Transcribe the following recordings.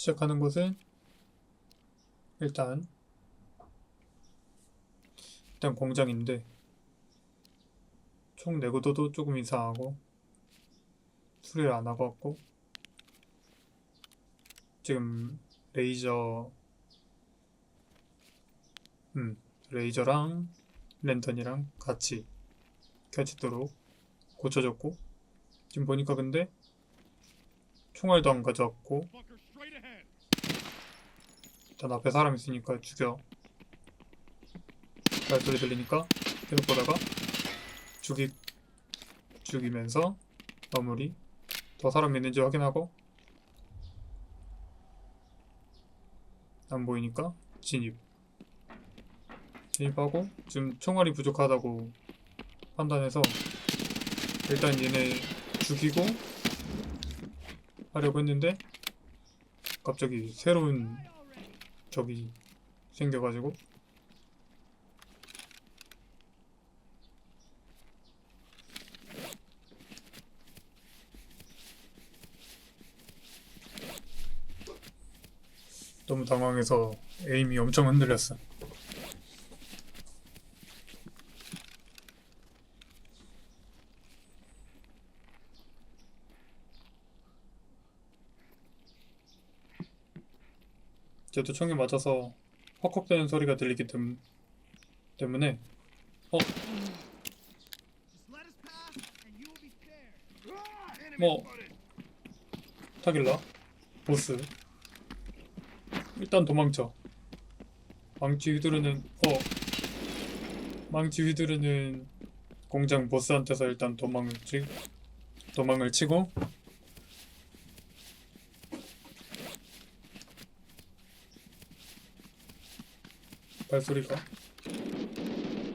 시작하는 곳은 일단 일단 공장인데 총 내구도도 조금 이상하고 수리를 안 하고 왔고 지금 레이저 음 레이저랑 랜턴이랑 같이 켜지도록 고쳐졌고 지금 보니까 근데 총알도 안 가져왔고 일단 앞에 사람 있으니까 죽여. 발소리 들리니까 계속 보다가 죽이 죽이면서 마무리. 더 사람 있는지 확인하고. 안 보이니까 진입. 진입하고 지금 총알이 부족하다고 판단해서 일단 얘네 죽이고 하려고 했는데 갑자기 새로운 적이 생겨가지고 너무 당황해서 에임이 엄청 흔들렸어. 저도 총에 맞아서 헉헉대는 소리가 들리기 때문, 때문에 어? 뭐? 타길라? 보스? 일단 도망쳐. 망치 휘두르는 어? 망치 휘두르는 공장 보스한테서 일단 도망을 치 도망을 치고 발소리가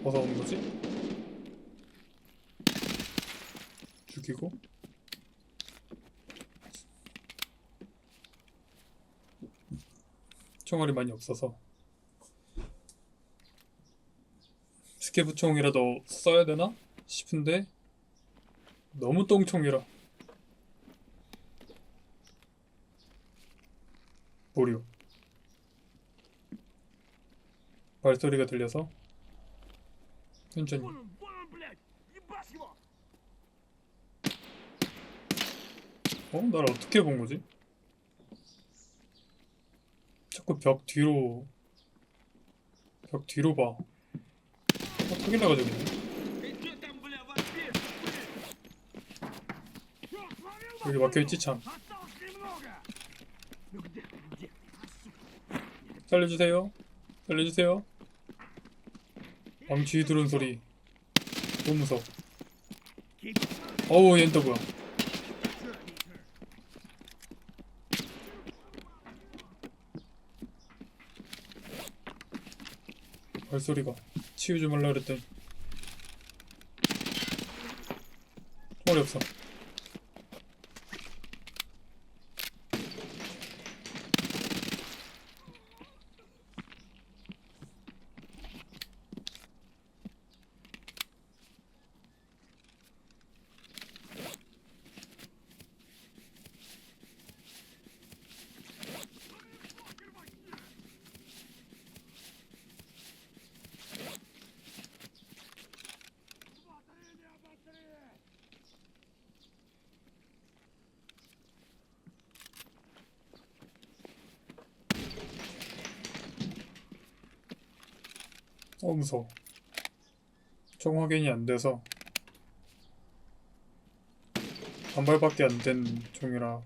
어디서 오는 거지? 죽이고? 총알이 많이 없어서. 스케브 총이라도 써야 되나 싶은데 너무 똥총이라. 보류 발소리가 들려서 천천히. 어? 날 어떻게 본 거지? 자꾸 벽 뒤로 벽 뒤로 봐. 어, 타긴 나가지고 여기 막혀있지 참. 살려주세요. 살려주세요. 망치 들은 소리. 너무 무서워. 어우 얜또 뭐야. 발소리가 치우지 말라 그랬더니 없어. 무서워. 총 확인이 안 돼서 한 발밖에 안된 총이라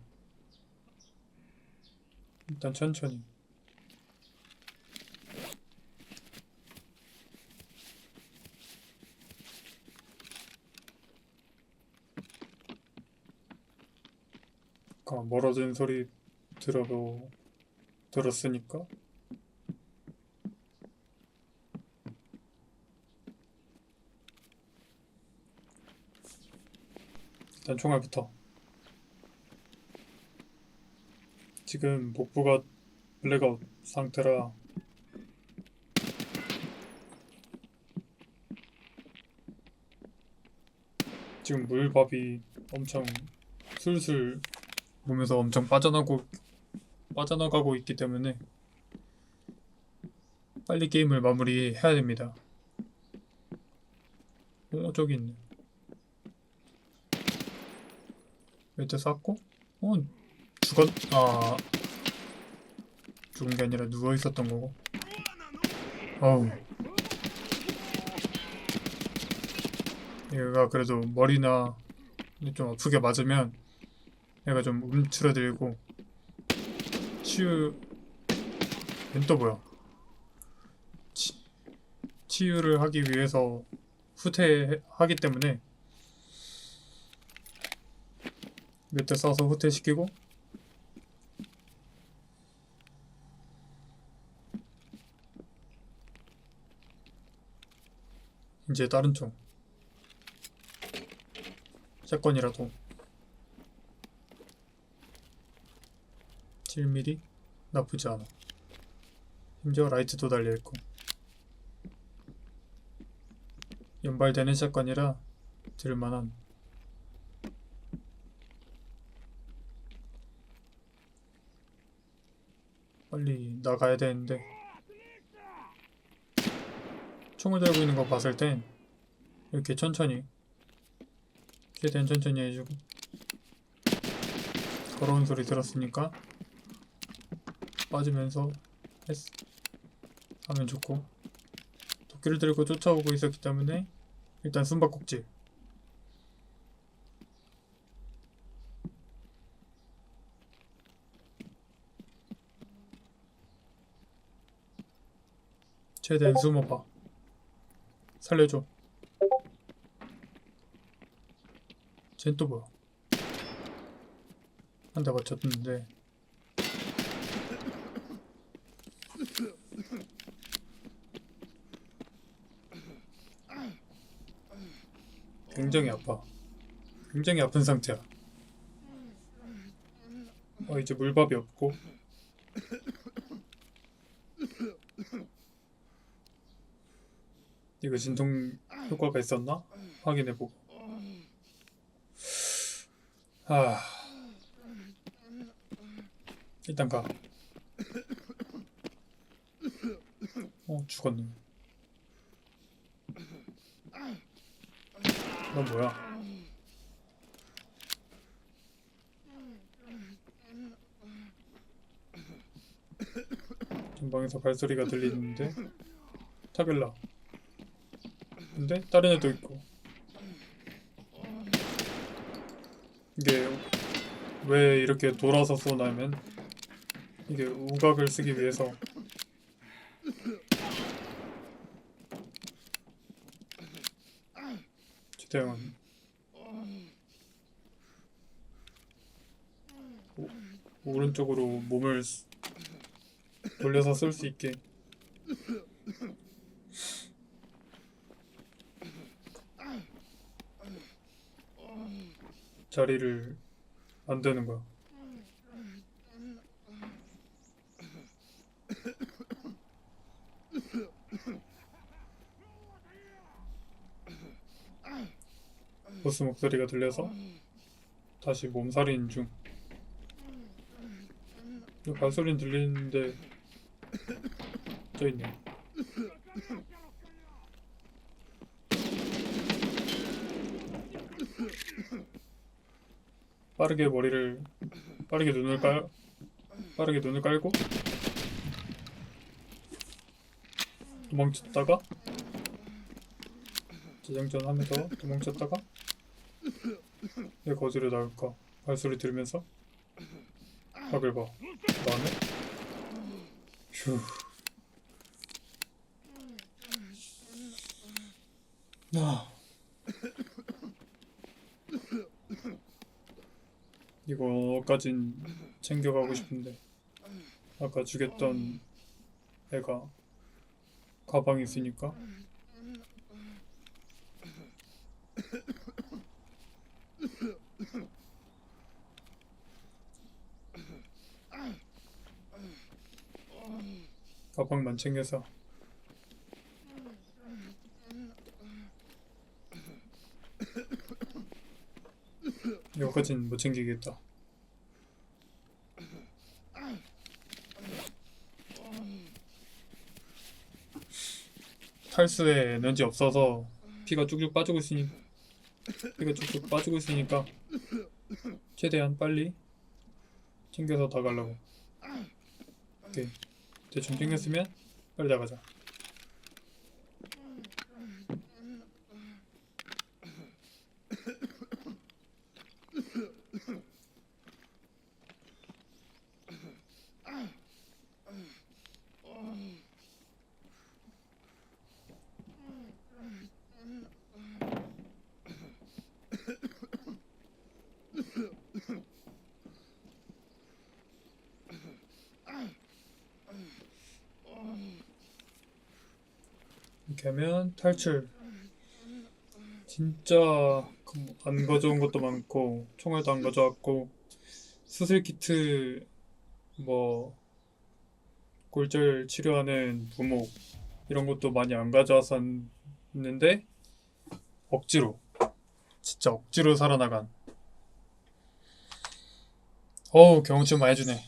일단 천천히. 멀어진 소리 들어도 들었으니까 일단 총알부터 지금 복부가 블랙아웃 상태라 지금 물밥이 엄청 술술 몸에서 엄청 빠져나고 빠져나가고 있기 때문에 빨리 게임을 마무리해야 됩니다. 어 저기 있네. 몇대 쐈고? 어 죽었 아 죽은 게 아니라 누워 있었던 거고. 어우. 얘가 그래도 머리나 좀 아프게 맞으면 얘가 좀 움츠러들고 치유 얘는 또 뭐야 치, 치유를 하기 위해서 후퇴하기 때문에 몇대 쏴서 후퇴시키고. 이제 다른 총. 샷건이라도. 7mm 나쁘지 않아. 심지어 라이트도 달려있고. 연발되는 샷건이라 들만한 빨리 나가야 되는데. 총을 들고 있는 거 봤을 땐 이렇게 천천히 최대한 천천히 해주고. 더러운 소리 들었으니까 빠지면서 했, 하면 좋고. 도끼를 들고 쫓아오고 있었기 때문에 일단 숨바꼭질 최대한 숨어봐 살려줘 쟨 또 뭐야 한 대 맞췄는데 굉장히 아파. 굉장히 아픈 상태야. 어, 이제 물밥이 없고. 이거 진통 효과가 있었나? 확인해보고. 아. 일단 가. 어, 죽었네. 너 뭐야? 전방에서 발소리가 들리는데 타벨라 근데? 다른 애도 있고. 이게 왜 이렇게 돌아서 쏘냐면? 이게 우각을 쓰기 위해서. 오, 오른쪽으로 몸을 쓰- 돌려서 쓸 수 있게 자리를 만드는 거야. 보스 목소리가 들려서 다시 몸살인 중. 이 발소리는 들리는데 저 있네. 빠르게 머리를 빠르게 눈을 깔 빠르게 눈을 깔고 도망쳤다가 재장전하면서 도망쳤다가 왜 거지로 나올까 발소리 들으면서 각을 봐. 그다음에? 휴. 아. 이거까진 챙겨가고 싶은데 아까 죽였던 애가 가방에 있으니까. 가방만 챙겨서 이거까진 못 챙기겠다. 탈수에 에너지 없어서 피가 쭉쭉 빠지고 있으니까 피가 쭉쭉 빠지고 있으니까 최대한 빨리 챙겨서 다 가려고. 오케이 대충 챙겼으면 빨리 나가자. 이렇게 하면 탈출. 진짜 그- 안 가져온 것도 많고 총알도 안 가져왔고 수술 키트 뭐 골절 치료하는 부목 이런 것도 많이 안 가져왔었는데 억지로 진짜 억지로 살아나간. 어우 경험치 많이 주네